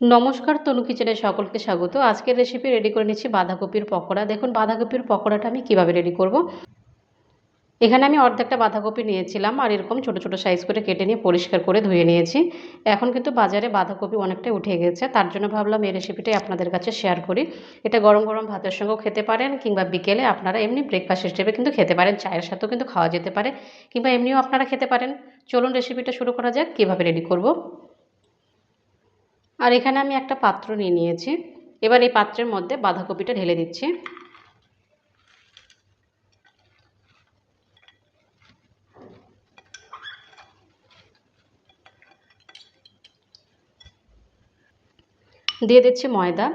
নমস্কার, তনু কিচেনে সকলকে স্বাগত। আজকের রেসিপি রেডি করে নিচ্ছি বাঁধাকপির পকোড়া। দেখুন, বাঁধাকপির পকোড়াটা আমি কীভাবে রেডি করব? এখানে আমি অর্ধেকটা বাঁধাকপি নিয়েছিলাম আর এরকম ছোট ছোট সাইজ করে কেটে নিয়ে পরিষ্কার করে ধুয়ে নিয়েছি। এখন কিন্তু বাজারে বাঁধাকপি অনেকটাই উঠে গেছে, তার জন্য ভাবলাম এই রেসিপিটাই আপনাদের কাছে শেয়ার করি। এটা গরম গরম ভাতের সঙ্গেও খেতে পারেন কিংবা বিকেলে আপনারা এমনি ব্রেকফাস্ট হিসেবে কিন্তু খেতে পারেন, চায়ের সাথেও কিন্তু খাওয়া যেতে পারে কিংবা এমনিও আপনারা খেতে পারেন। চলুন রেসিপিটা শুরু করা যাক, কীভাবে রেডি করব? আর এখানে আমি একটা পাত্র নিয়ে নিয়েছি। এবার এই পাত্রের মধ্যে বাঁধাকপিটা ঢেলে দিচ্ছি। দিয়ে দিচ্ছি ময়দা।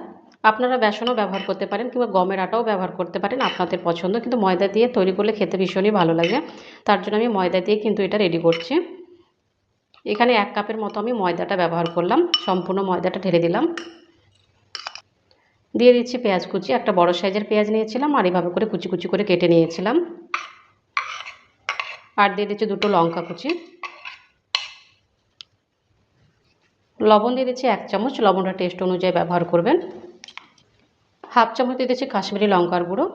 আপনারা বেসনও ব্যবহার করতে পারেন কিংবা গমের আটাও ব্যবহার করতে পারেন আপনাদের পছন্দ। কিন্তু ময়দা দিয়ে তৈরি করলে খেতে ভীষণই ভালো লাগে। তার জন্য আমি ময়দা দিয়ে কিন্তু এটা রেডি করছি। এখানে এক কাপের মতো আমি ময়দাটা ব্যবহার করলাম। সম্পূর্ণ ময়দাটা ঢেলে দিলাম। দিয়ে দিচ্ছি পেঁয়াজ কুচি। একটা বড় সাইজের পেঁয়াজ নিয়েছিলাম আর এভাবে করে কুচি কুচি করে কেটে নিয়েছিলাম। আর দিয়ে দিচ্ছি দুটো লঙ্কা কুচি। লবণ দিয়ে দিচ্ছি এক চামচ। লবণটা টেস্ট অনুযায়ী ব্যবহার করবেন। হাফ চামচ দিয়ে দিচ্ছি কাশ্মীরি লঙ্কার গুঁড়ো।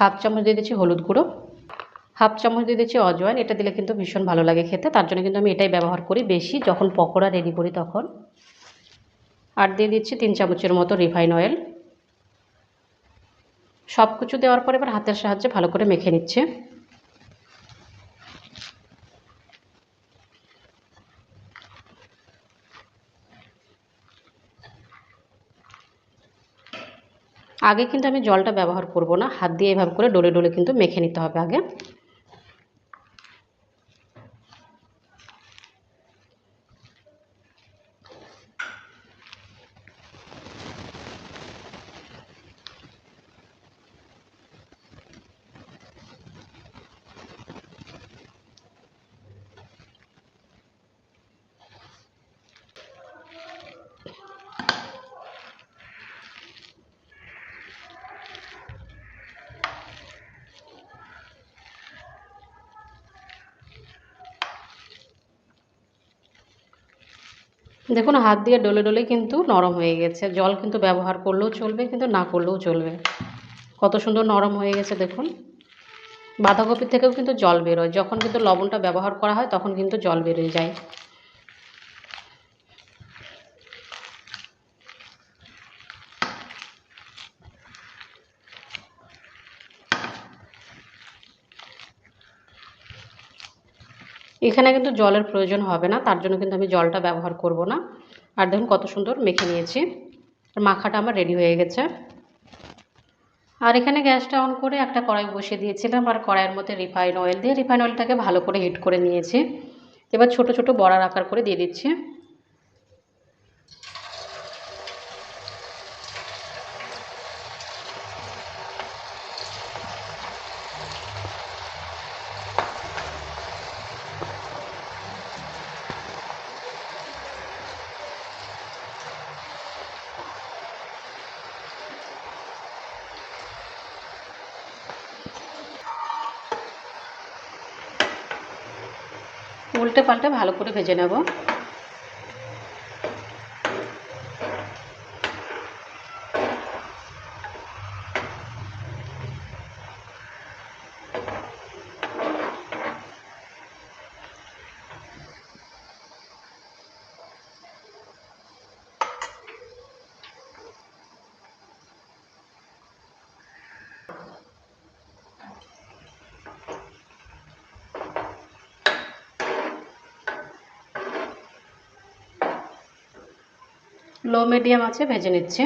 হাফ চামচ দিয়ে দিচ্ছি হলুদ গুঁড়ো। হাফ চামচ দিয়ে দিচ্ছি অজওয়ান এটা দিলে কিন্তু ভীষণ ভালো লাগে খেতে। তার জন্য কিন্তু আমি এটাই ব্যবহার করি বেশি। যখন পকোড়া রেডি করি তখন। আর দিয়ে দিচ্ছি তিন চামচের মতো রিফাইন অয়েল। সব কিছু দেওয়ার পরে এবার হাতের সাহায্যে ভালো করে মেখে নিচ্ছে। আগে কিন্তু আমি জলটা ব্যবহার করব না। হাত দিয়ে এভাবে করে ডলে ডলে কিন্তু মেখে নিতে হবে আগে। দেখুন, হাত দিয়ে ডলে ডলে কিন্তু নরম হয়ে গেছে। জল কিন্তু ব্যবহার করলেও চলবে, কিন্তু না করলেও চলবে। কত সুন্দর নরম হয়ে গেছে, দেখুন। বাঁধাকপির থেকেও কিন্তু জল বেরোয়। যখন কিন্তু লবণটা ব্যবহার করা হয়, তখন কিন্তু জল বেরিয়ে যায়। এখানে কিন্তু জলের প্রয়োজন হবে না, তার জন্য কিন্তু আমি জলটা ব্যবহার করব না। আর দেখুন কত সুন্দর মেখে নিয়েছি। মাখাটা আমার রেডি হয়ে গেছে। আর এখানে গ্যাসটা অন করে একটা কড়াই বসিয়ে দিয়েছিলাম, আর কড়াইয়ের মধ্যে রিফাইন অয়েল দিয়ে রিফাইন অয়েলটাকে ভালো করে হিট করে নিয়েছি। এবার ছোট ছোট বড়ার আকার করে দিয়ে দিচ্ছি। উল্টে পাল্টে ভালো করে ভেজে নেব। লো মিডিয়াম আছে ভেজে নিচ্ছি।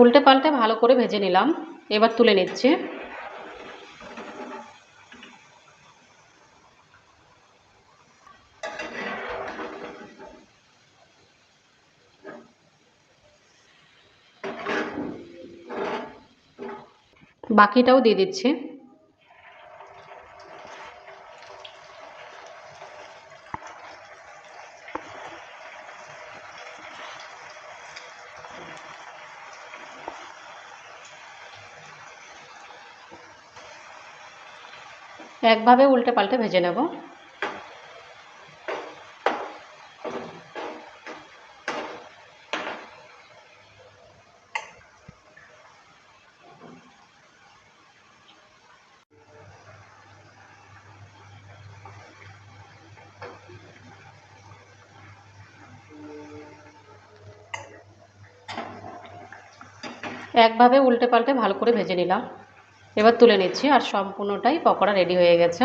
উল্টে পাল্টে ভালো করে ভেজে নিলাম। এবার তুলে নিচ্ছি। বাকিটাও দিয়ে দিচ্ছি। একভাবে উল্টে পাল্টে ভেজে নেব। একভাবে উল্টে পাল্টে ভালো করে ভেজে নিলাম। এবার তুলে নিচ্ছি আর সম্পূর্ণটাই পকোড়া রেডি হয়ে গেছে।